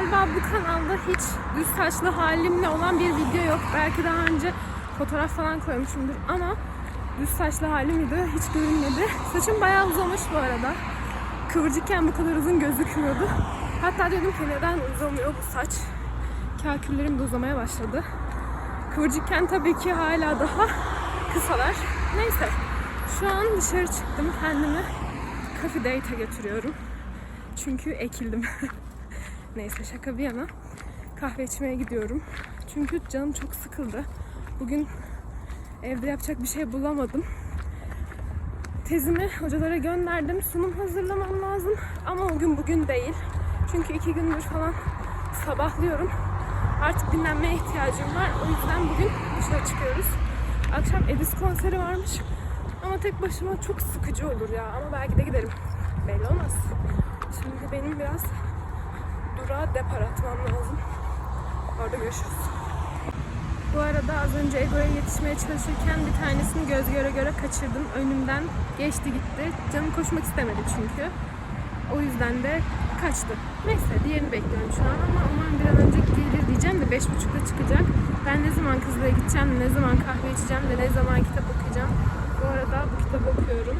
Galiba bu kanalda hiç düz saçlı halimle olan bir video yok. Belki daha önce fotoğraf falan koymuşumdur ama düz saçlı halim videoda hiç görünmedi. Saçım bayağı uzamış bu arada. Kıvırcıkken bu kadar uzun gözükmüyordu. Hatta dedim ki neden uzamıyor bu saç? Kaküllerim de uzamaya başladı. Kıvırcıkken tabii ki hala daha kısalar. Neyse. Şu an dışarı çıktım. Kendimi coffee date'e götürüyorum. Çünkü ekildim. Neyse şaka bir yana. Kahve içmeye gidiyorum. Çünkü canım çok sıkıldı. Bugün evde yapacak bir şey bulamadım. Tezimi hocalara gönderdim. Sunum hazırlamam lazım. Ama o gün bugün değil. Çünkü iki gündür falan sabahlıyorum. Artık dinlenmeye ihtiyacım var. O yüzden bugün dışarı çıkıyoruz. Akşam Edis konseri varmış. Ama tek başıma çok sıkıcı olur ya. Ama belki de giderim. Belli olmaz. Şimdi benim biraz durağa depar atmam lazım. Orada görüşürüz. Bu arada az önce Ego'ya yetişmeye çalışırken bir tanesini göz göre göre kaçırdım. Önümden geçti gitti. Canım koşmak istemedi çünkü. O yüzden de kaçtı. Neyse diğerini bekliyorum şu an ama umarım bir an önce gelir diyeceğim de 5.30'da çıkacak. Ben ne zaman kızlara gideceğim, ne zaman kahve içeceğim de ne zaman kitap okuyacağım. Bu arada bu kitabı okuyorum.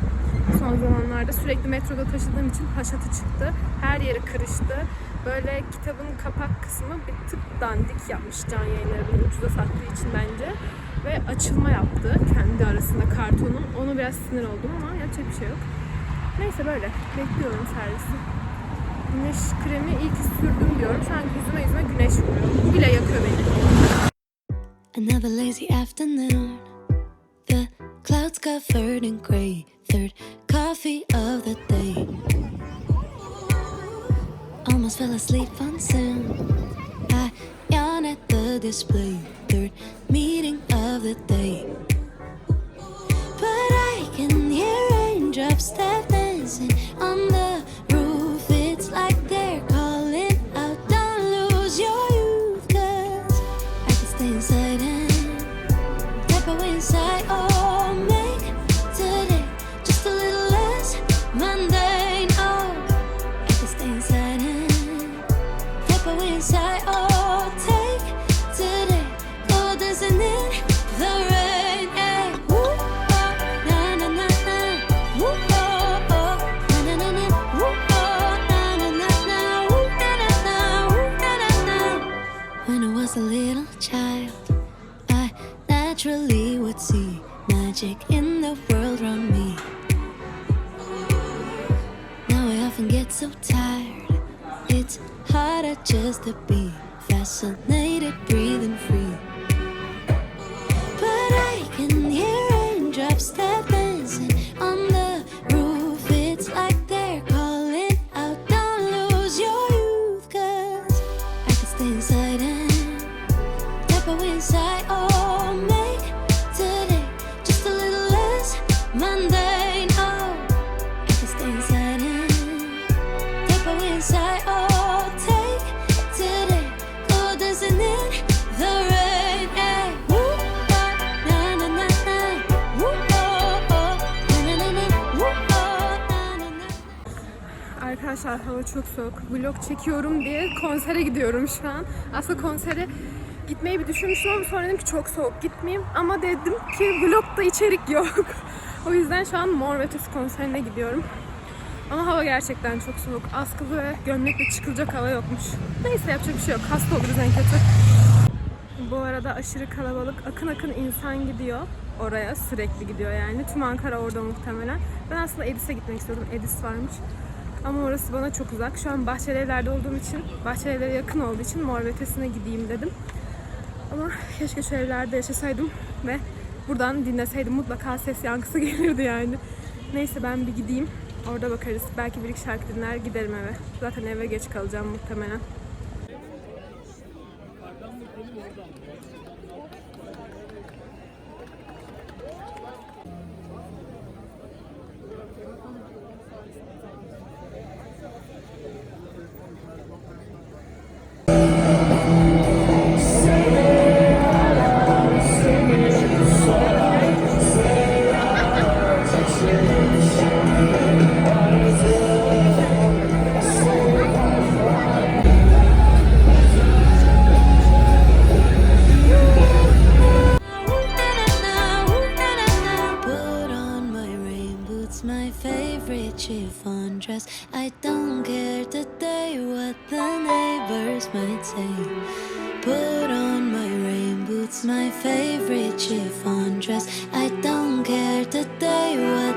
Son zamanlarda sürekli metroda taşıdığım için haşatı çıktı. Her yeri kırıştı. Böyle kitabın kapak kısmı bir tık dandik yapmış can yayınları bunu ucuza sattığı için bence. Ve açılma yaptı kendi arasında kartonun. Onu biraz sinir oldum ama yapacak bir şey yok. Neyse böyle bekliyorum servisi. Güneş kremi iyi ki sürdüm diyorum. Şu an yüzüme yüzüme güneş vuruyor. Bu bile yakıyor beni. Another lazy afternoon. The clouds covered in gray. Third coffee of the day. Almost fell asleep on Zoom. I yawn at the display. Third meeting of the day. World around me. Now I often get so tired, it's harder just to be fascinated, breathing free. Arkadaşlar hava çok soğuk. Vlog çekiyorum diye konsere gidiyorum şu an. Aslında konsere gitmeyi bir düşünmüştüm ama sonra dedim ki çok soğuk gitmeyeyim. Ama dedim ki vlogda içerik yok. o yüzden şu an Mor ve konserine gidiyorum. Ama hava gerçekten çok soğuk. Askılı ve gömlekle çıkılacak hava yokmuş. Neyse yapacak bir şey yok. Hasta oluruz en kötü. Bu arada aşırı kalabalık. Akın akın insan gidiyor oraya. Sürekli gidiyor yani. Tüm Ankara orada muhtemelen. Ben aslında Edis'e gitmek istiyordum. Edis varmış. Ama orası bana çok uzak. Şu an Bahçelievler'de olduğum için, Bahçelievler'e yakın olduğu için Mor Ötesi'ne gideyim dedim. Ama keşke şu evlerde yaşasaydım ve buradan dinleseydim mutlaka ses yankısı gelirdi yani. Neyse ben bir gideyim. Orada bakarız. Belki bir iki şarkı dinler giderim eve. Zaten eve geç kalacağım muhtemelen. Undress. I don't care today what the neighbors might say. Put on my rain boots, my favorite chiffon dress. I don't care today what